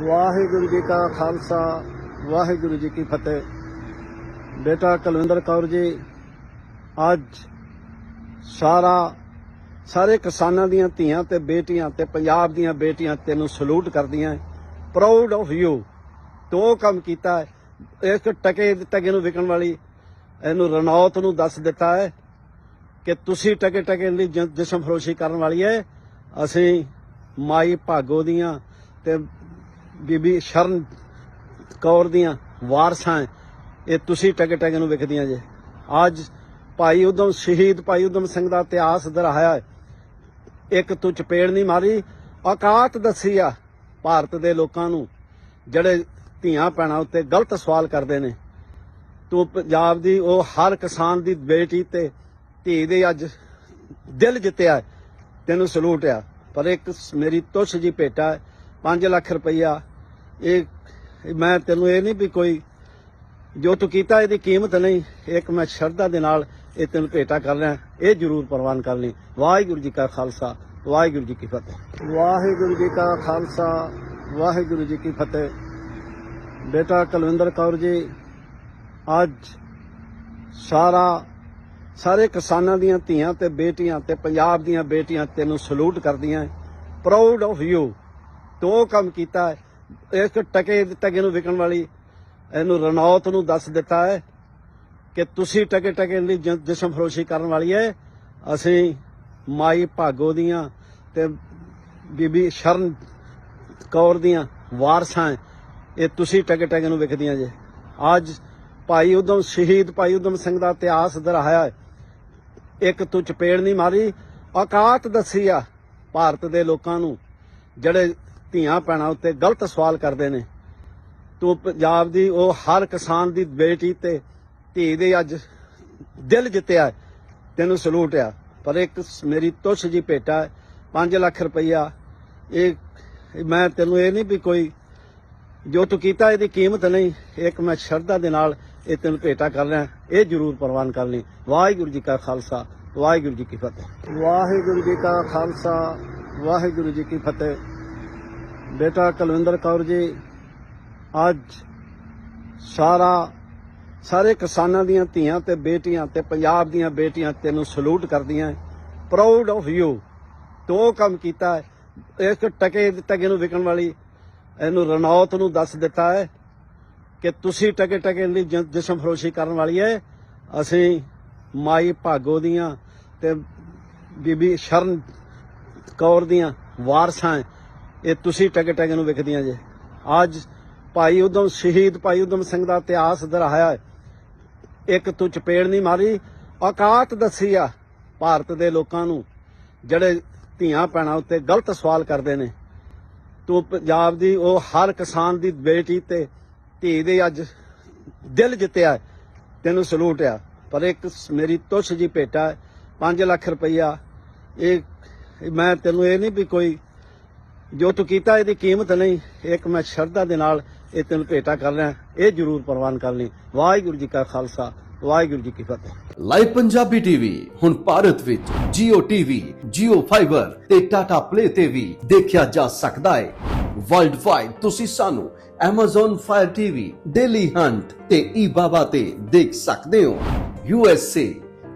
ਵਾਹਿਗੁਰੂ ਜੀ ਕਾ ਖਾਲਸਾ, ਵਾਹਿਗੁਰੂ ਜੀ ਕੀ ਫਤਿਹ। ਬੇਟਾ ਕੁਲਵਿੰਦਰ ਕੌਰ ਜੀ, ਅੱਜ ਸਾਰਾ, ਸਾਰੇ ਕਿਸਾਨਾਂ ਦੀਆਂ ਧੀਆਂ ਤੇ ਬੇਟੀਆਂ ਤੇ ਪੰਜਾਬ ਦੀਆਂ ਬੇਟੀਆਂ ਤੈਨੂੰ ਸਲੂਟ ਕਰਦੀਆਂ ਪ੍ਰਾਊਡ ਆਫ ਯੂ ਤੋ ਕੰਮ ਕੀਤਾ ਹੈ। ਇੱਕ ਟਕੇ ਟਕੇ ਨੂੰ ਵਿਕਣ ਵਾਲੀ, ਇਹਨੂੰ ਰਣੌਤ ਨੂੰ ਦੱਸ ਦਿੱਤਾ ਹੈ ਕਿ ਤੁਸੀਂ ਟਕੇ ਟਕੇ ਲਈ ਜਿਸਮ ਫਰੋਸ਼ੀ ਕਰਨ ਵਾਲੀ ਹੈ। ਅਸੀਂ ਮਾਈ ਭਾਗੋ ਦੀਆਂ ਤੇ ਬੀਬੀ ਸ਼ਰਨ ਕੌਰ ਦੀਆਂ ਵਾਰਸਾਂ ਇਹ ਤੁਸੀਂ ਟਕੇ ਟਕੇ ਨੂੰ ਵਿਖਦੀਆਂ ਜੇ। ਅੱਜ ਭਾਈ ਉਦਮ ਸ਼ਹੀਦ ਭਾਈ ਉਦਮ ਸਿੰਘ ਦਾ ਇਤਿਹਾਸ ਦਰਹਾਇਆ ਇੱਕ ਤੂੰ ਚਪੇੜ ਨਹੀਂ ਮਾਰੀ, ਔਕਾਤ ਦੱਸੀ ਆ ਭਾਰਤ ਦੇ ਲੋਕਾਂ ਨੂੰ, ਜਿਹੜੇ ਧੀਆਂ ਭੈਣਾਂ ਉੱਤੇ ਗਲਤ ਸਵਾਲ ਕਰਦੇ ਨੇ। ਤੂੰ ਪੰਜਾਬ ਦੀ, ਉਹ ਹਰ ਕਿਸਾਨ ਦੀ ਬੇਟੀ ਤੇ ਧੀ ਦੇ ਅੱਜ ਦਿਲ ਜਿੱਤਿਆ ਤੈਨੂੰ ਸਲੂਟ ਆ। ਪਰ ਇੱਕ ਮੇਰੀ ਤੁਸ਼ ਜੀ ਭੇਟਾ 5 ਲੱਖ ਰੁਪਈਆ ਇਹ, ਮੈਂ ਤੈਨੂੰ ਇਹ ਨਹੀਂ ਵੀ ਕੋਈ ਜੋ ਤੂੰ ਕੀਤਾ, ਇਹਦੀ ਕੀਮਤ ਨਹੀਂ। ਇੱਕ ਮੈਂ ਸ਼ਰਧਾ ਦੇ ਨਾਲ ਇਹ ਤੈਨੂੰ ਭੇਟਾ ਕਰ ਰਿਹਾ। ਇਹ ਜ਼ਰੂਰ ਪ੍ਰਵਾਨ ਕਰ ਲਈ। ਵਾਹਿਗੁਰੂ ਜੀ ਕਾ ਖਾਲਸਾ, ਵਾਹਿਗੁਰੂ ਜੀ ਕੀ ਫਤਿਹ। ਵਾਹਿਗੁਰੂ ਜੀ ਕਾ ਖਾਲਸਾ, ਵਾਹਿਗੁਰੂ ਜੀ ਕੀ ਫਤਿਹ। ਬੇਟਾ ਕੁਲਵਿੰਦਰ ਕੌਰ ਜੀ, ਅੱਜ ਸਾਰਾ, ਸਾਰੇ ਕਿਸਾਨਾਂ ਦੀਆਂ ਧੀਆਂ ਤੇ ਬੇਟੀਆਂ ਤੇ ਪੰਜਾਬ ਦੀਆਂ ਬੇਟੀਆਂ ਤੈਨੂੰ ਸਲੂਟ ਕਰਦੀਆਂ। ਪ੍ਰਾਊਡ ਆਫ ਯੂ ਤੋ ਕੰਮ ਕੀਤਾ ਹੈ ਟਕੇ ਟਕੇ ਨੂੰ ਵਿਕਣ ਵਾਲੀ ਇਹਨੂੰ ਰਣੌਤ ਨੂੰ ਦੱਸ ਦਿੱਤਾ ਹੈ ਕਿ ਤੁਸੀਂ ਟਕੇ ਟਕੇ ਦੀ ਜਿਸਮ ਫਰੋਸ਼ੀ ਕਰਨ ਵਾਲੀ ਹੈ। ਅਸੀਂ ਮਾਈ ਭਾਗੋ ਦੀਆਂ ਤੇ ਬੀਬੀ ਸ਼ਰਨ ਕੌਰ ਦੀਆਂ ਵਾਰਸਾਂ ਇਹ ਤੁਸੀਂ ਟਕੇ ਟਕੇ ਨੂੰ ਵਿਕਦੀਆਂ ਜੇ। ਅੱਜ ਭਾਈ ਉਦਮ ਸ਼ਹੀਦ ਭਾਈ ਉਦਮ ਸਿੰਘ ਦਾ ਇਤਿਹਾਸ ਦਰਹਾਇਆ ਹੈ। ਇੱਕ ਤੂੰ ਚਪੇੜ ਨਹੀਂ ਮਾਰੀ, ਔਕਾਤ ਦੱਸੀ ਆ ਭਾਰਤ ਦੇ ਲੋਕਾਂ ਨੂੰ, ਜਿਹੜੇ ਧੀਆਂ ਭੈਣਾਂ ਉੱਤੇ ਗਲਤ ਸਵਾਲ ਕਰਦੇ ਨੇ। ਤੂੰ ਪੰਜਾਬ ਦੀ, ਉਹ ਹਰ ਕਿਸਾਨ ਦੀ ਬੇਟੀ ਤੇ ਧੀ ਦੇ ਅੱਜ ਦਿਲ ਜਿੱਤਿਆ ਤੈਨੂੰ ਸਲੂਟ ਆ। ਪਰ ਇੱਕ ਮੇਰੀ ਤੁਸ਼ ਜੀ ਭੇਟਾ 5 ਲੱਖ ਰੁਪਈਆ। ਇਹ ਇਹ ਮੈਂ ਤੈਨੂੰ ਇਹ ਨਹੀਂ ਵੀ ਕੋਈ ਜੋ ਤੂੰ ਕੀਤਾ, ਇਹਦੀ ਕੀਮਤ ਨਹੀਂ। ਇੱਕ ਮੈਂ ਸ਼ਰਧਾ ਦੇ ਨਾਲ ਇਹ ਤੈਨੂੰ ਭੇਟਾ ਕਰ ਰਿਹਾ, ਇਹ ਜ਼ਰੂਰ ਪ੍ਰਵਾਨ ਕਰ ਲਈ ਵਾਹਿਗੁਰੂ ਜੀ ਕਾ ਖਾਲਸਾ, ਵਾਹਿਗੁਰੂ ਜੀ ਕੀ ਫਤਿਹ। ਵਾਹਿਗੁਰੂ ਜੀ ਕਾ ਖਾਲਸਾ, ਵਾਹਿਗੁਰੂ ਜੀ ਕੀ ਫਤਿਹ। ਬੇਟਾ ਕੁਲਵਿੰਦਰ ਕੌਰ ਜੀ, ਅੱਜ ਸਾਰਾ, ਸਾਰੇ ਕਿਸਾਨਾਂ ਦੀਆਂ ਧੀਆਂ ਤੇ ਬੇਟੀਆਂ ਤੇ ਪੰਜਾਬ ਦੀਆਂ ਬੇਟੀਆਂ ਤੈਨੂੰ ਸਲੂਟ ਕਰਦੀਆਂ ਪ੍ਰਾਊਡ ਆਫ ਯੂ ਤੋ ਕੰਮ ਕੀਤਾ ਹੈ ਇੱਕ ਟਕੇ ਟਕੇ ਨੂੰ ਵਿਕਣ ਵਾਲੀ, ਇਹਨੂੰ ਰਣੌਤ ਨੂੰ ਦੱਸ ਦਿੱਤਾ ਹੈ ਕਿ ਤੁਸੀਂ ਟਕੇ ਟਕੇ ਲਈ ਜਿਸਮ ਫਰੋਸ਼ੀ ਕਰਨ ਵਾਲੀ ਹੈ। ਅਸੀਂ ਮਾਈ ਭਾਗੋ ਦੀਆਂ ਤੇ ਬੀਬੀ ਸ਼ਰਨ ਕੌਰ ਦੀਆਂ ਵਾਰਸਾਂ ਇਹ ਤੁਸੀਂ ਟਗੇ ਟਗੇ ਨੂੰ ਵਿਕਦੀਆਂ ਜੇ। ਅੱਜ ਭਾਈ ਉਦਮ, ਸ਼ਹੀਦ ਭਾਈ ਉਦਮ ਸਿੰਘ ਦਾ ਇਤਿਹਾਸ ਦਰਹਾਇਆ ਇੱਕ ਤੂੰ ਚਪੇੜ ਨਹੀਂ ਮਾਰੀ, ਔਕਾਤ ਦੱਸੀ ਆ ਭਾਰਤ ਦੇ ਲੋਕਾਂ ਨੂੰ, ਜਿਹੜੇ ਧੀਆਂ ਭੈਣਾਂ ਉੱਤੇ ਗਲਤ ਸਵਾਲ ਕਰਦੇ ਨੇ। ਤੂੰ ਪੰਜਾਬ ਦੀ, ਉਹ ਹਰ ਕਿਸਾਨ ਦੀ ਬੇਟੀ ਤੇ ਧੀ ਦੇ ਅੱਜ ਦਿਲ ਜਿੱਤਿਆ ਤੈਨੂੰ ਸਲੂਟ ਆ। ਪਰ ਇੱਕ ਮੇਰੀ ਤੁਸ਼ ਜੀ ਭੇਟਾ 5 ਲੱਖ ਰੁਪਈਆ। ਇਹ, ਮੈਂ ਤੈਨੂੰ ਇਹ ਨਹੀਂ ਵੀ ਕੋਈ ਜੋ ਤੂੰ ਕੀਤਾ ਇਹਦੀ ਕੀਮਤ ਨਹੀਂ। ਇੱਕ ਮੈਂ ਸ਼ਰਧਾ ਦੇ ਨਾਲ ਇਹ ਤੈਨੂੰ ਭੇਟਾ ਕਰ ਰਿਹਾ। ਇਹ ਜ਼ਰੂਰ ਪ੍ਰਵਾਨ ਕਰ ਲਈ। ਵਾਹਿਗੁਰੂ ਜੀ ਕਾ ਖਾਲਸਾ ਵਾਹਿਗੁਰੂ ਜੀ ਕੀ ਫਤਿਹ। ਲਾਈਵ ਪੰਜਾਬੀ ਟੀਵੀ ਹੁਣ ਭਾਰਤ ਵਿੱਚ Jio TV, Jio Fiber ਤੇ Tata Play ਤੇ ਵੀ ਦੇਖਿਆ ਜਾ ਸਕਦਾ ਹੈ। ਵਰਲਡ ਵਾਈਡ ਤੁਸੀਂ ਸਾਨੂੰ Amazon Fire TV, Daily Hunt ਤੇ eBaba ਤੇ ਦੇਖ ਸਕਦੇ ਹੋ। USA,